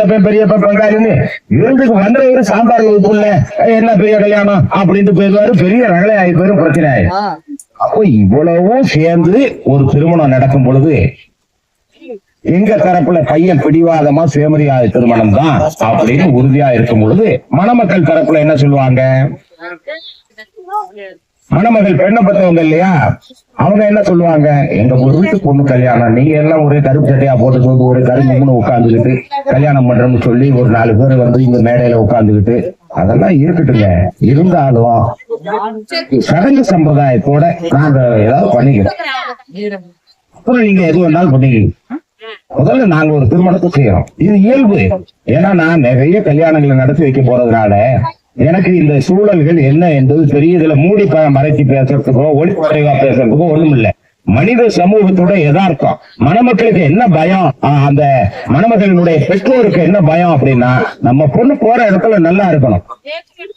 சித்தப்பன் பெரியப்பன் பங்காளின்னு விருந்துக்கு வந்தவரு சாம்பார்ல உப்புல என்ன பெரிய கல்யாணம் அப்படின்ட்டு போயிருவாரு பெரிய ரகலை ஆகி போயிரும் பிரச்சனை ஆயிரும் அப்போ இவ்வளவும் சேர்ந்து ஒரு திருமணம் நடக்கும் பொழுது எங்க தரப்புல பையன் பிடிவாதமா சுயமரியாதை திருமணம் தான் அப்படின்னு உறுதியா இருக்கும் பொழுது மணமக்கள் தரப்புல என்ன சொல்லுவாங்க? மணமகள் பெண்ணை பத்தவங்க இல்லையா? அவங்க என்ன சொல்லுவாங்க? எங்க ஒரு வீட்டு பொண்ணு கல்யாணம். நீங்க எல்லாம் ஒரே கருப்பு சட்டையா போட்டு ஒரு கருப்பு உட்காந்துக்கிட்டு கல்யாணம் பண்றோம்னு சொல்லி ஒரு நாலு பேர் வந்து இந்த மேடையில உட்காந்துக்கிட்டு அதெல்லாம் இருக்கட்டுங்க. இருந்தாலும் சடங்கு சம்பிரதாயத்தோட நாங்க ஏதாவது பண்ணிக்கிறோம். அப்புறம் நீங்க எது வேணாலும் பண்ணிக்கிறீங்க. முதல்ல நாங்க ஒரு திருமணத்தை செய்யறோம். இது இயல்பு. ஏன்னா நான் நிறைய கல்யாணங்களை நடத்தி வைக்க போறதுனால எனக்கு இந்த சூழல்கள் என்ன என்பது பெரிய இதுல மூடி மறைச்சி பேசுறதுக்கோ பேசுறதுக்கோ குறைவா பேசுறதுக்கோ ஒண்ணும் இல்ல மனித சமூகத்தோட எதார்த்தம். மணமக்களுக்கு என்ன பயம்? ஆஹ் அந்த மணமக்களினுடைய பெற்றோருக்கு என்ன பயம் அப்படின்னா நம்ம பொண்ணு போற இடத்துல நல்லா இருக்கணும்.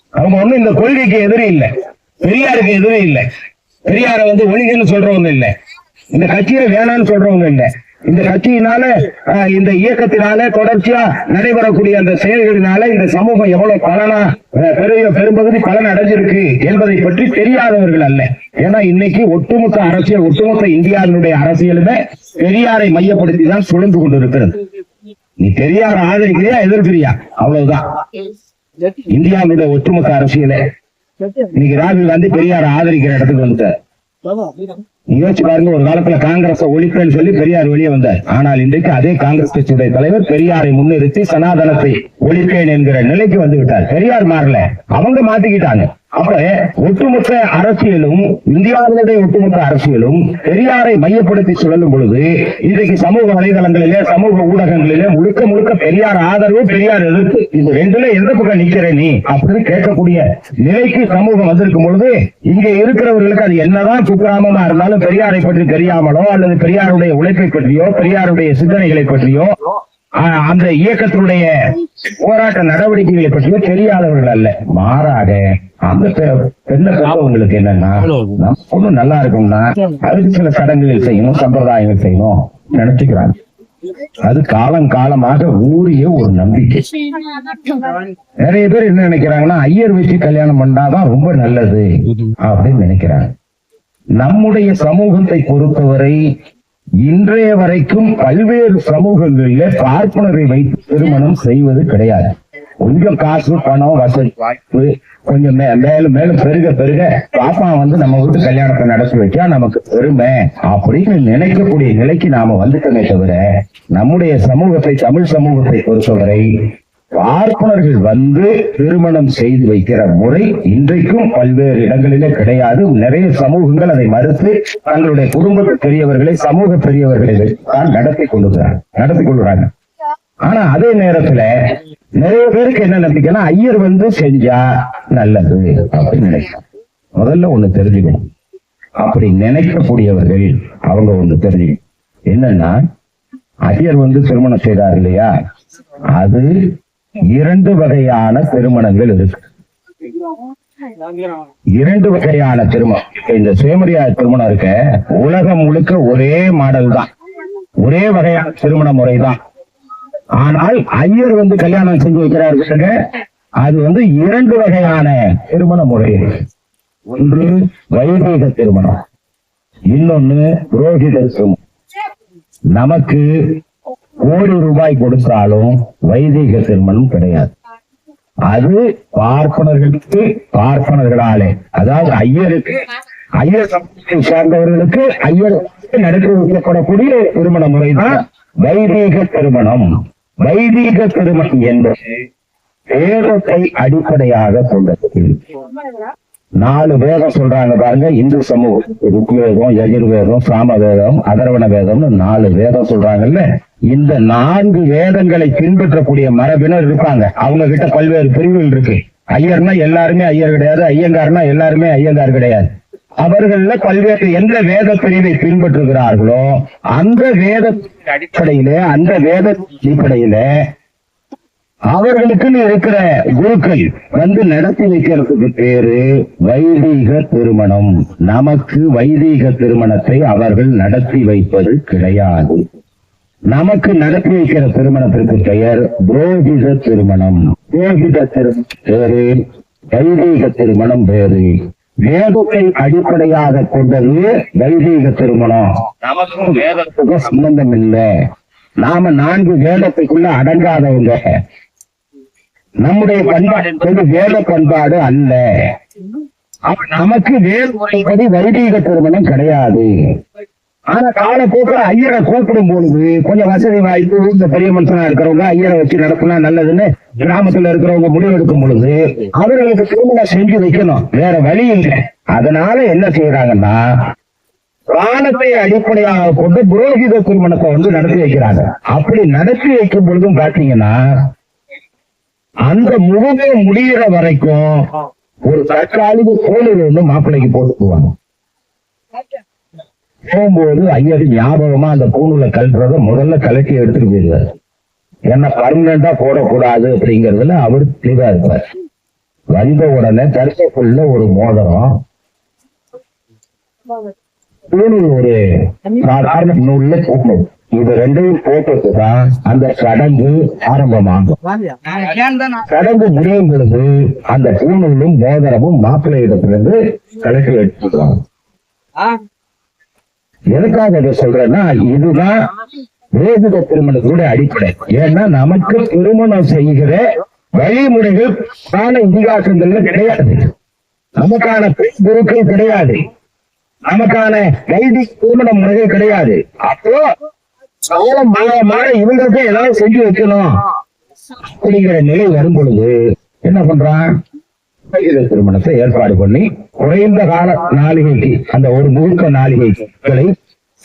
அவங்க ஒண்ணும் இந்த கொள்கைக்கு எதிரி இல்லை. பெரியாருக்கு எதிரி இல்லை. பெரியார வந்து ஒளிகன்னு சொல்றவங்க இல்லை. இந்த கட்சியில வேணாம்னு சொல்றவங்க இல்லை. இந்த கட்சியினால ஆஹ், இந்த இயக்கத்தினால தொடர்ச்சியா நடைபெறக்கூடிய அந்த செயல்களினால இந்த சமூகம் எவ்வளவு பலனா பெரிய பெரும்பகுதி பலன் அடைஞ்சிருக்கு என்பதை பற்றி தெரியாதவர்கள் அல்ல. ஏன்னா இன்னைக்கு ஒட்டுமொத்த அரசியல் ஒட்டுமொத்த இந்தியாவினுடைய அரசியலுமே பெரியாரை மையப்படுத்தி தான் சுழந்து கொண்டிருக்கிறது. நீ பெரியார் ஆதரிக்கிறியா எதிர்க்கிறியா அவ்வளவுதான். இந்தியாவினுடைய ஒட்டுமொத்த அரசியலே. இன்னைக்கு ராகுல் காந்தி பெரியார் ஆதரிக்கிற இடத்துக்கு வந்துட்டார். யோசிச்சு பாருங்க ஒரு காலத்துல காங்கிரஸ் ஒழிப்பேன்னு சொல்லி பெரியார் வெளியே வந்தார். ஆனால் இன்றைக்கு அதே காங்கிரஸ் கட்சியுடைய தலைவர் பெரியாரை முன்னிறுத்தி சனாதனத்தை ஒழிப்பேன் என்கிற நிலைக்கு வந்து விட்டார். பெரியார் மாறல. அவங்க மாத்திக்கிட்டாங்க. அப்ப ஒட்டுமொத்த அரசியலும் இந்தியாவினுடைய ஒட்டுமொத்த அரசியலும் பெரியாரை மையப்படுத்தி சுழலும் பொழுது இன்றைக்கு சமூக வலைதளங்களிலே சமூக ஊடகங்களிலே முழுக்க முழுக்க பெரியார் ஆதரவு பெரியார் எதிர்ப்பு இது ரெண்டுல எந்த பக்கம் நிக்கிற நீ? அப்படின்னு கேட்கக்கூடிய நிலைக்கு சமூகம் வந்திருக்கும் பொழுது இங்க இருக்கிறவர்களுக்கு அது என்னதான் குக்கிராமமா இருந்தாலும் பெரியாரை பற்றி தெரியாமலோ அல்லது பெரியாருடைய உழைப்பை பற்றியோ பெரியாருடைய சிந்தனைகளை பற்றியோ அந்த இயக்கத்தினுடைய போராட்ட நடவடிக்கைகளை பற்றியும் தெரியாதவர்கள் அல்ல. மாறாக அந்த பெ- பெண்ணை பெற்றவங்களுக்கு என்னன்னா ஒண்ணும் நல்லா இருக்கும்னா அதுக்கு சில சடங்குகள் செய்யணும் சம்பிரதாயங்கள் செய்யணும் நினைச்சுக்கிறாங்க. அது காலம் காலமாக ஊறிய ஒரு நம்பிக்கை. நிறைய பேர் என்ன நினைக்கிறாங்கன்னா ஐயர் வச்சு கல்யாணம் பண்ணாதான் ரொம்ப நல்லது அப்படின்னு நினைக்கிறாங்க. நம்முடைய சமூகத்தை பொறுத்தவரை இன்றைய வரைக்கும் பல்வேறு சமூகங்களில பார்ப்பனரை வைத்து திருமணம் செய்வது கிடையாது. கொஞ்சம் காசு பணம் வசதி வாய்ப்பு கொஞ்சம் மே- மேலும் மேலும் பெருக பெருக பாப்பா வந்து நம்ம வீட்டு கல்யாணத்தை நடத்தி வைக்கா நமக்கு பெருமை அப்படின்னு நினைக்கக்கூடிய நிலைக்கு நாம வந்துட்டோமே தவிர நம்முடைய சமூகத்தை தமிழ் சமூகத்தை பொறுத்தவரை பார்ப்பனர்கள் வந்து திருமணம் செய்து வைக்கிற முறை இன்றைக்கும் பல்வேறு இடங்களிலே கிடையாது. நிறைய சமூகங்கள் அதை மறுத்து தங்களுடைய குடும்ப பெரியவர்களை சமூக பெரியவர்களை தான் நடத்தி கொள்ளுகிறாங்க நடத்தி கொள்ளுறாங்க ஆனா அதே நேரத்துல நிறைய பேருக்கு என்ன நம்பிக்கைன்னா ஐயர் வந்து செஞ்சா நல்லது அப்படின்னு நினைக்கிறாங்க. முதல்ல ஒண்ணு தெரிஞ்சுக்கணும். அப்படி நினைக்கக்கூடியவர்கள் அவங்க ஒண்ணு தெரிஞ்சுக்கணும். என்னன்னா ஐயர் வந்து திருமணம் செய்தார் இல்லையா? அது இரண்டு வகையான திருமணங்கள் இருக்கு. இரண்டு வகையான திருமணம். இந்த சுயமரியாதை திருமணம் இருக்க உலகம் முழுக்க ஒரே மாடல் தான் ஒரே வகையான திருமண முறை தான் ஆனால் ஐயர் வந்து கல்யாணம் செஞ்சு வைக்கிறார் அது வந்து இரண்டு வகையான திருமண முறை ஒன்று வைதீக திருமணம். இன்னொன்னு புரோகித திருமணம். நமக்கு கோடி ரூபாய் கொடுத்தாலும் வைதீக திருமணம் கிடையாது. அது பார்ப்பனர்களுக்கு பார்ப்பனர்களாலே அதாவது ஐயருக்கு ஐயர் சமூகத்தை சார்ந்தவர்களுக்கு ஐயர் நடத்தி வைக்கப்படக்கூடிய திருமண முறைதான் வைதீக திருமணம். வைதீக திருமணம் என்பது வேதத்தை அடிப்படையாக கொண்டது. நாலு வேதம் சொல்றாங்க பாருங்க. இந்து சமூகம் ருக்வேதம் யஜுர்வேதம் சாமவேதம் அதர்வண வேதம்னு நாலு வேதம் சொல்றாங்கல்ல. இந்த நான்கு வேதங்களை பின்பற்றக்கூடிய மரபினர் இருப்பாங்க. அவங்க கிட்ட பல்வேறு பிரிவுகள் இருக்கு. ஐயர்னா எல்லாருமே ஐயர் கிடையாது. ஐயங்கார்னா எல்லாருமே ஐயங்கார் கிடையாது. அவர்கள்ல பல்வேறு எந்த வேத பிரிவை பின்பற்றுகிறார்களோ அந்த வேத அடிப்படையில அந்த வேத அடிப்படையில அவர்களுக்குன்னு இருக்கிற குருக்கள் வந்து நடத்தி வைக்கிறதுக்கு பேரு வைதீக திருமணம். நமக்கு வைதீக திருமணத்தை அவர்கள் நடத்தி வைப்பது கிடையாது. நமக்கு நடத்தி வைக்கிற திருமணத்திற்கு பெயர் புரோகித திருமணம். புரோகித திருமணம் பேரு வைதீக திருமணம் பேரு. வேதத்தை அடிப்படையாக கொண்டது வைதீக திருமணம். நமக்கும் வேதத்துக்கும் சம்பந்தம் இல்லை. நாம நான்கு வேதத்துக்குள்ள அடங்காதவங்க. நம்முடைய பண்பாடு என்பது வேத பண்பாடு அல்ல. நமக்கு வேறு வைதீக திருமணம் கிடையாது. ஆனா காலப்போக்கில் ஐயரை கூப்பிடும் பொழுது கொஞ்சம் வசதி வாய்ப்பு இந்த பெரிய மனுஷனா இருக்கிறவங்க ஐயரை வச்சு நடத்தினா நல்லதுன்னு கிராமத்துல இருக்கிறவங்க முடிவெடுக்கும் பொழுது அவர்களுக்கு திருமணம் செஞ்சு வைக்கணும். வேற வழி இல்லை. அதனால என்ன செய்யறாங்கன்னா காலத்தை அடிப்படையாக கொண்டு புரோகித திருமணத்தை வந்து நடத்தி வைக்கிறாங்க. அப்படி நடத்தி வைக்கும் பொழுதும் பாத்தீங்கன்னா அந்த முழுமை முடிகிற வரைக்கும் ஒரு தற்காலிக கோவில் ஒண்ணு மாப்பிள்ளைக்கு போட்டு போவாங்க. போகும்போது ஐயர் ஞாபகமா அந்த பூணுல கழட்டுறத முதல்ல கலட்டி எடுத்துட்டு போயிடுவார். ஏன்னா பர்மனண்டா போடக்கூடாது அப்படிங்கறதுல அவர் தெளிவா இருப்பார். வந்த உடனே தரிசைக்குள்ள ஒரு மோதிரம் பூணூல் ஒரு சாதாரண நூல்ல போடணும். இது ரெண்டையும் போட்டுட்டு தான் அந்த சடங்கு ஆரம்பமாகும். சடங்கு முடியும் பொழுது அந்த பூணூலும் மோதிரமும் மாப்பிள்ளை இடத்திலிருந்து கலட்டி எடுத்துக்கிறாங்க எதுக்காக இதை சொல்றேன்னா இதுதான் வேதித திருமணத்தோட அடிப்படை. ஏன்னா நமக்கு திருமணம் செய்கிற வழிமுறைகள் கால இதிகாசங்கள்ல கிடையாது. நமக்கான பெண் குருக்கள் கிடையாது. நமக்கான கைதி திருமண முறைகள் கிடையாது. அப்போ காலம் மாற மாற இவங்களுக்கு ஏதாவது செஞ்சு வைக்கணும். அப்படிங்கிற நிலை வரும் பொழுது என்ன பண்றான்? திருமணத்தை ஏற்பாடு பண்ணி குறைந்த கால நாளிகைக்கு அந்த ஒரு முழுக்க நாளிகைகளை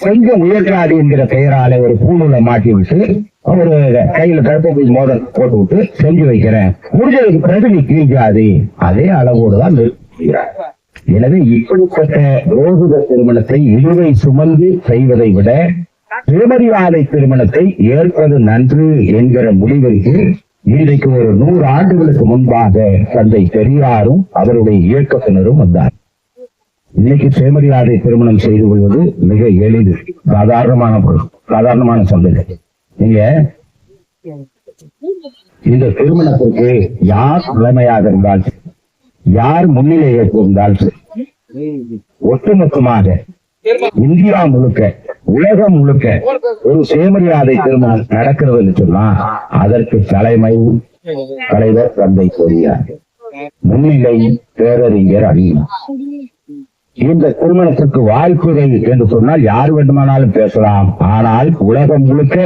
செஞ்ச உயர்காடி என்கிற பெயரால ஒரு பூணூலை மாட்டி விட்டு ஒரு கையில கருப்பை மோதல் போட்டு விட்டு செஞ்சு வைக்கிறேன். முடிஞ்சதுக்கு பிறகு நீ கீழ்ஜாதி. அதே அளவோடு தான் நிறுத்துகிறார் எனவே இப்படிப்பட்ட ரோகித திருமணத்தை இழுவை சுமந்து செய்வதை விட திருமதிவாதை திருமணத்தை ஏற்பது நன்று என்கிற முடிவிற்கு இன்றைக்கு ஒரு நூறு ஆண்டுகளுக்கு முன்பாக தந்தை பெரியாரும் அவருடைய இயக்கத்தினரும் வந்தார். இன்னைக்கு சேமரியாதை திருமணம் செய்து கொள்வது மிக எளிது சாதாரணமான பொருள் சாதாரணமான சந்தை நீங்க இந்த திருமணத்திற்கு யார் தலைமையாக இருந்தால் யார் முன்னிலை ஏற்றிருந்தால் ஒட்டுமொத்தமாக இந்தியா முழுக்க உலகம் முழுக்க ஒரு சுயமரியாதை திருமணம் நடக்கிறது சொன்னா அதற்கு தலைமை தலைவர் தந்தை பெரியார். முன்னிலை பேரறிஞர் அடிமை இந்த திருமணத்திற்கு வாய்ப்புகள் என்று சொன்னால் யார் வேண்டுமானாலும் பேசலாம். ஆனால் உலகம் முழுக்க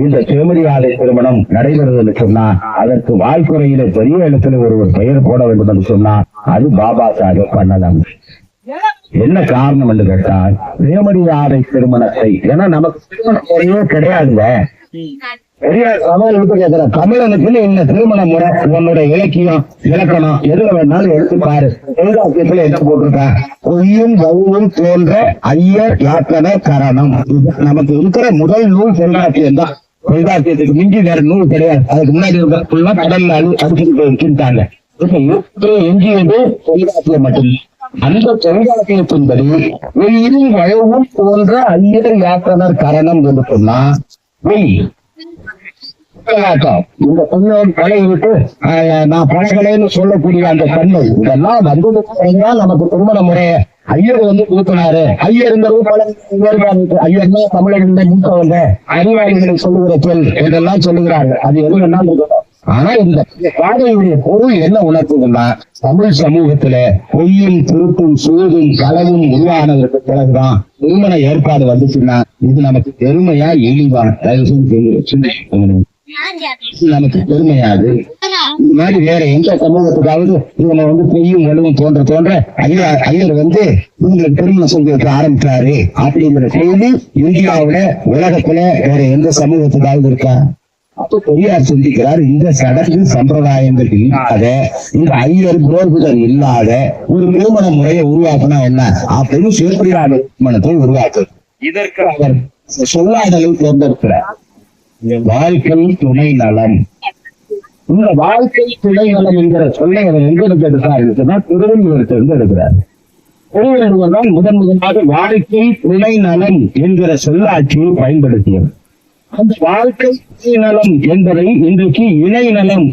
இந்த சுயமரியாதை திருமணம் நடைபெறுது என்று சொன்னால் அதற்கு வாய்ப்புறையில பெரிய இடத்துல ஒருவர் பெயர் போட வேண்டும் என்று சொன்னால் அது பாபா சாஹேப் பண்ணலாம். என்ன காரணம் என்று கேட்டால் சேமரியாதை திருமணத்தை. ஏன்னா நமக்கு திருமண முறையே கிடையாதுங்க. பெரிய தமிழனுக்கு கேட்கிற தமிழனுக்கு இந்த திருமண முறை உன்னுடைய இலக்கியம் இலக்கணம் எதுல வேணாலும் எடுத்து பாரு. எழுதாக்கியத்துல என்ன போட்டிருக்கா. பொய்யும் வவுவும் தோன்ற ஐயர் யாக்கன கரணம். நமக்கு இருக்கிற முதல் நூல் தொல்காப்பியம் தான். தொல்காப்பியத்துக்கு மிஞ்சி வேற நூல் கிடையாது. அதுக்கு முன்னாடி இருக்கிற ஃபுல்லா கடல்ல அழு அடிச்சுட்டு எஞ்சியது தொல்காப்பியம் மட்டும்தான் அந்த தொல்காப்பியத்தின்படி வெயிலும் வயவும் போன்ற ஐயர் யாக்கனர் கரணம் என்று சொன்னா இந்த பெண்ணோடு பழகி விட்டு நான் பழகலைன்னு சொல்லக்கூடிய அந்த தன்மை இதெல்லாம் வந்ததுக்கு நமக்கு திருமண முறைய ஐயர் வந்து கொடுத்தினாரு ஐயருங்கிறது பல வேறுபாடு இருக்கு. ஐயர்னா தமிழகத்துல மூத்தவங்க அறிவாளிகளை சொல்லுகிற சொல் இதெல்லாம் சொல்லுகிறார்கள். அது எது என்ன ஆனா இந்த பாதையுடைய பொருள் என்ன உணர்த்துதுன்னா தமிழ் சமூகத்துல பொய்யும் திருட்டும் சூதும் களவும் உருவானதற்கு பிறகுதான் திருமண ஏற்பாடு வந்துச்சுன்னா இது நமக்கு பெருமையா இழிவா? நமக்கு பெருமையாது இது மாதிரி வேற எந்த சமூகத்துக்காவது இவங்க வந்து பெய்யும் வலுவும் தோன்ற தோன்ற ஐயர் ஐயர் வந்து உங்களுக்கு திருமணம் செஞ்சு வைக்க ஆரம்பிச்சாரு அப்படிங்கிற செய்தி இந்தியாவில உலகத்துல வேற எந்த சமூகத்துக்காவது இருக்கா? அப்ப பெரியார் சிந்திக்கிறார் இந்த சடங்கு சம்பிரதாயங்கள் இல்லாத இந்த ஐயர் புரோகிதர் இல்லாத ஒரு திருமண முறையை உருவாக்குனா என்ன? அப்படின்னு சிவபிரியார் நிறுவனத்தை உருவாக்கு இதற்கு அவர் சொல்லாடலை தேர்ந்தெடுக்கிறார் வாழ்க்கை துணை நலம். இந்த வாழ்க்கை துணை நலம் என்கிற சொல்லை அவர் எங்கிருந்து எடுத்தார் சொன்னா திருவள்ளுவரத்திலிருந்து எடுக்கிறார். திருவள்ளுவர் தான் முதன் முதலாக வாழ்க்கை துணை நலம் என்கிற சொல்லாட்சியை பயன்படுத்தியவர். அந்த வாழ்க்கை நலம் என்பதை இன்றைக்கு இணை நலம்